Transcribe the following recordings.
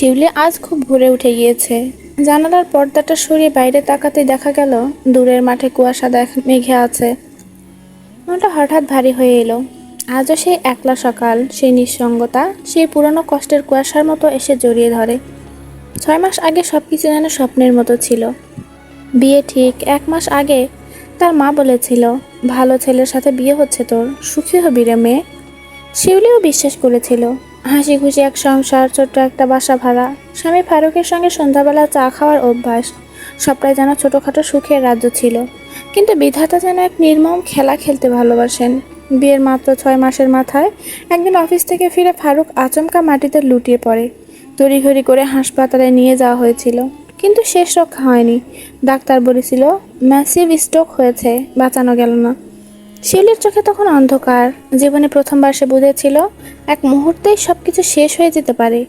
শিউলি আজ খুব ভোরে উঠে গিয়েছে। জানালার পর্দাটা সরিয়ে বাইরে তাকাতে দেখা গেল, দূরের মাঠে কুয়াশা দেখ মেঘে আছে। মনটা হঠাৎ ভারী হয়ে এলো। আজও সেই একলা সকাল, সেই নিঃসঙ্গতা, সেই পুরনো কষ্টের কুয়াশার মতো এসে জড়িয়ে ধরে। ছয় মাস আগে সব কিছু যেন স্বপ্নের মতো ছিল। বিয়ে ঠিক এক মাস আগে তার মা বলেছিল, ভালো ছেলের সাথে বিয়ে হচ্ছে তোর, সুখী হবি রে মেয়ে। শিউলিও বিশ্বাস করেছিল হাসি খুশি এক সংসার, ছোট্ট একটা বাসা ভাড়া। স্বামী ফারুকের সঙ্গে সন্ধ্যাবেলা চা খাওয়ার অভ্যাস। সবটাই যেন ছোটোখাটো সুখের রাজ্য ছিল। কিন্তু বিধাতা যেন এক নির্মম খেলা খেলতে ভালোবাসেন। বিয়ের মাত্র ছয় মাসের মাথায় একদিন অফিস থেকে ফিরে ফারুক আচমকা মাটিতে লুটিয়ে পড়ে। তড়িঘড়ি করে হাসপাতালে নিয়ে যাওয়া হয়েছিল। কিন্তু শেষ রক্ষা হয়নি। ডাক্তার বলেছিল, ম্যাসিভ স্ট্রোক হয়েছে, বাঁচানো গেল না। শিউলির চোখে তখন অন্ধকার। জীবনে প্রথমবার সে বুঝেছিল, এক মুহূর্তেই সব কিছু শেষ হয়ে যেতে পারে।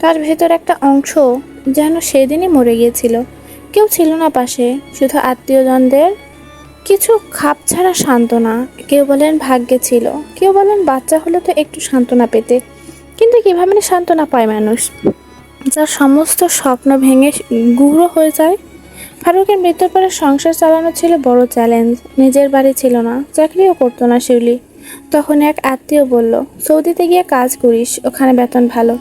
তার ভেতর একটা অংশ যেন সেদিনই মরে গিয়েছিল। কেউ ছিল না পাশে, শুধু আত্মীয়জনদের। কিছু খাপ ছাড়া সান্ত্বনা। কেউ বলেন ভাগ্যে ছিল, কেউ বলেন বাচ্চা হলে তো একটু সান্ত্বনা পেতে। কিন্তু কীভাবে সান্ত্বনা পায় মানুষ? যার সমস্ত স্বপ্ন ভেঙে গুঁড়ো হয়ে যায় ফারুকের মৃত্যুর পরে সংসার চালানো ছিল বড় চ্যালেঞ্জ। নিজের বাড়ি ছিল না, চাকরিও করতো না শিউলি। তখন এক আত্মীয় বলল, সৌদিতে গিয়ে কাজ করিস, ওখানে বেতন ভালো।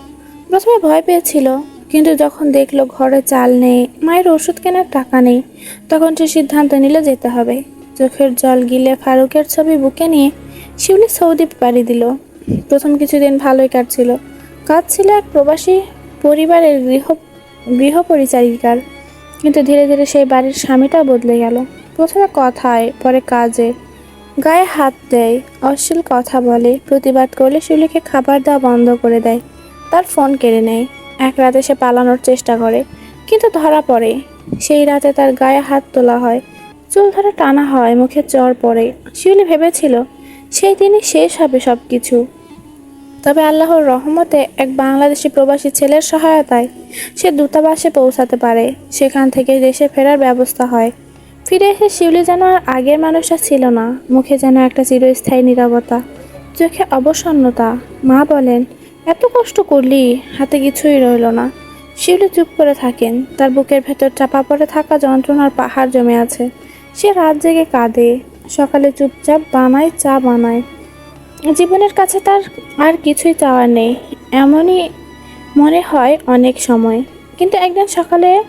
প্রথমে ভয় পেয়েছিল, কিন্তু যখন দেখল ঘরে চাল নেই, মায়ের ওষুধ কেনার টাকা নেই, তখন সে সিদ্ধান্ত নিল যেতে হবে। চোখের জল গিলে ফারুকের ছবি বুকে নিয়ে শিউলি সৌদি পাড়ি দিল। প্রথম কিছুদিন ভালোই কাটছিল। কাজ ছিল এক প্রবাসী পরিবারের গৃহ গৃহ পরিচারিকার। কিন্তু ধীরে ধীরে সেই বাড়ির স্বামীটা বদলে গেল। প্রথমে কথায়, পরে কাজে। গায়ে হাত দেয়, অশ্লীল কথা বলে, প্রতিবাদ করলে শিউলিকে খাবার দেওয়া বন্ধ করে দেয়। তার ফোন কেড়ে নেয়। এক রাতে সে পালানোর চেষ্টা করে, কিন্তু ধরা পড়ে। সেই রাতে তার গায়ে হাত তোলা হয়। চুল ধরে টানা হয়, মুখে জ্বর পড়ে। শিউলি ভেবেছিল, সেই দিনই শেষ হবে সব কিছু তবে আল্লাহর রহমতে এক বাংলাদেশি প্রবাসী ছেলের সহায়তায় সে দূতাবাসে পৌঁছাতে পারে। সেখান থেকে দেশে ফেরার ব্যবস্থা হয়। ফিরে এসে শিউলি যেন আর আগের মানুষটা ছিল না। মুখে যেন একটা চিরস্থায়ী নীরবতা, চোখে অবসন্নতা। মা বলেন, এত কষ্ট করলি, হাতে কিছুই রইল না। শিউলি চুপ করে থাকেন। তার বুকের ভেতর চাপা পড়ে থাকা যন্ত্রণার পাহাড় জমে আছে। সে রাত জেগে কাঁদে। সকালে চুপচাপ বানায়, চা বানায়। জীবনের কাছে তার আর কিছুই চাওয়ার নেই। এমনই মনে হয় অনেক সময়। কিন্তু একদিন সকালে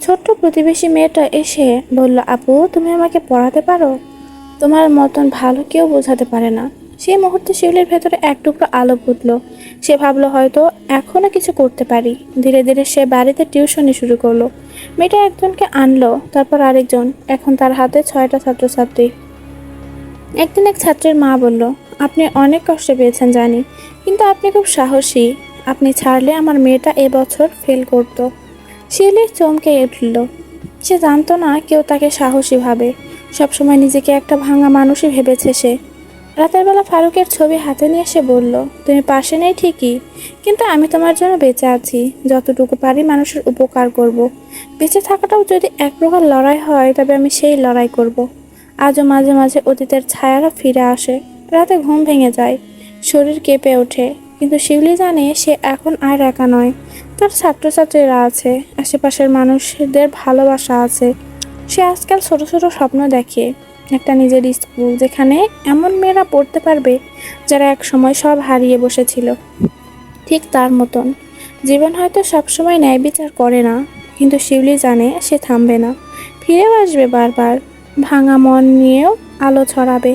ছোট্ট প্রতিবেশী মেয়েটা এসে বলল, আপু, তুমি আমাকে পড়াতে পারো? তোমার মতন ভালো কেউ বোঝাতে পারে না। সেই মুহূর্তে শিউলির ভেতরে এক টুকরো আলো ফুটল। সে ভাবলো, হয়তো এখনও কিছু করতে পারি। ধীরে ধীরে সে বাড়িতে টিউশনি শুরু করল। মেয়েটা একজনকে আনলো, তারপর আরেকজন। এখন তার হাতে ছয়টা ছাত্রছাত্রী। একদিন এক ছাত্রের মা বলল, আপনি অনেক কষ্ট পেয়েছেন জানি, কিন্তু আপনি খুব সাহসী। আপনি ছাড়লে আমার মেয়েটা এবছর ফেল করত। শিউলি চমকে উঠল। সে জানতো না কেউ তাকে সাহসী ভাবে। সবসময় নিজেকে একটা ভাঙা মানুষই ভেবেছে সে। রাতের বেলা ফারুকের ছবি হাতে নিয়ে সে বলল, তুমি পাশে নেই ঠিকই, কিন্তু আমি তোমার জন্য বেঁচে আছি। যতটুকু পারি মানুষের উপকার করব। বেঁচে থাকাটাও যদি এক প্রকার লড়াই হয়, তবে আমি সেই লড়াই করব। আজও মাঝে মাঝে অতীতের ছায়ারা ফিরে আসে। রাতে ঘুম ভেঙে যায়, শরীর কেঁপে ওঠে, কিন্তু শিউলি জানে সে এখন আর একা নয়। তার ছাত্রছাত্রীরা আছে, আশেপাশের মানুষদের ভালোবাসা আছে। সে আজকাল ছোট ছোট স্বপ্ন দেখে। একটা নিজের স্কুল যেখানে এমন মেয়েরা পড়তে পারবে যারা এক সময় সব হারিয়ে বসেছিল। ঠিক তার মতন। জীবন হয়তো সবসময় ন্যায় বিচার করে না, কিন্তু শিউলি জানে সে থামবে না। ফিরেও আসবে বারবার। ভাঙা মন নিয়েও আলো ছড়াবে।